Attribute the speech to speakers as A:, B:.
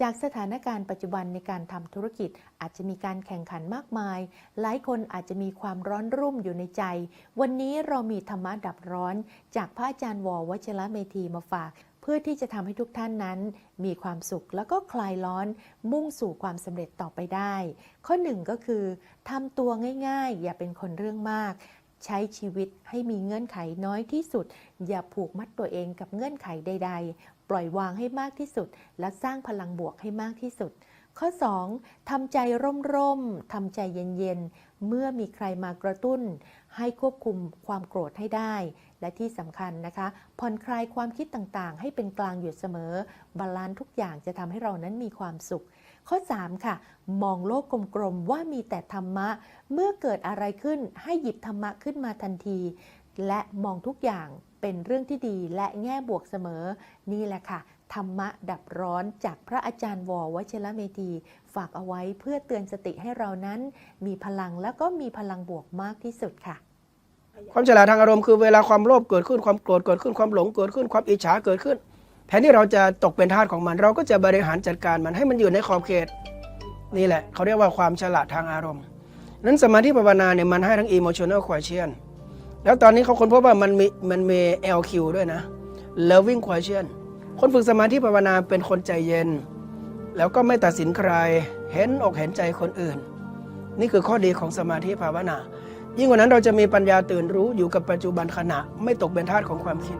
A: จากสถานการณ์ปัจจุบันในการทำธุรกิจอาจจะมีการแข่งขันมากมาย หลายคนอาจจะมีความร้อนรุ่มอยู่ในใจ วันนี้เรามีธรรมะดับร้อน จากพระอาจารย์ววชิระเมธีมาฝาก เพื่อที่จะทำให้ทุกท่านนั้น มีความสุขแล้วก็คลายร้อน มุ่งสู่ความสำเร็จต่อไปได้ ข้อหนึ่งก็คือทำตัวง่ายๆ อย่าเป็นคนเรื่องมากใช้ชีวิตให้มีเงื่อนไขน้อยที่สุด อย่าผูกมัดตัวเองกับเงื่อนไขใด ๆปล่อยวางให้มากที่สุด และสร้างพลังบวกให้มากที่สุด ข้อ 2. ทำใจร่มๆทำใจเย็นๆ เมื่อมีใครมากระตุ้น ให้ควบคุมความโกรธให้ได้ และที่สำคัญนะคะผ่อนคลายความคิดต่างๆ ให้เป็นกลางอยู่เสมอบาลานซ์ทุกอย่างจะทำให้เรานั้นมีความสุขข้อ 3 ค่ะ มองโลกกลมๆว่ามีแต่ธรรมะ เมื่อเกิดอะไรขึ้นให้หยิบธรรมะขึ้นมาทันที และมองทุกอย่าง เป็นเรื่องที่ดีและแง่บวกเสมอ นี่แหละค่ะ ธรรมะดับร้อนจากพระอาจารย์ววชระเมธีฝากเอาไว้เพื่อเตือนสติให้เรานั้น มีพลังแล้วก็มีพลังบวกมากที่สุดค่ะ
B: ความฉลาดทางอารมณ์คือเวลาความโลภเกิดขึ้นความโกรธเกิดขึ้นความหลงเกิดขึ้นความอิจฉาเกิดขึ้น แทนที่เราจะตกเป็นทาสของมัน เราก็จะบริหารจัดการมันให้มันอยู่ในขอบเขต นี่แหละเขาเรียกว่าความฉลาดทางอารมณ์นั้นสมาธิภาวนาเนี่ยมันให้ทั้ง emotional quotient แล้วตอนนี้เขาค้นพบว่ามันมีมันมี LQ ด้วยนะ loving quotient คนฝึกสมาธิภาวนาเป็นคนใจเย็น แล้วก็ไม่ตัดสินใคร เห็นอกเห็นใจคนอื่น นี่คือข้อดีของสมาธิภาวนา ยิ่งกว่านั้นเราจะมีปัญญาตื่นรู้อยู่กับปัจจุบันขณะ ไม่ตกเป็นทาสของความคิด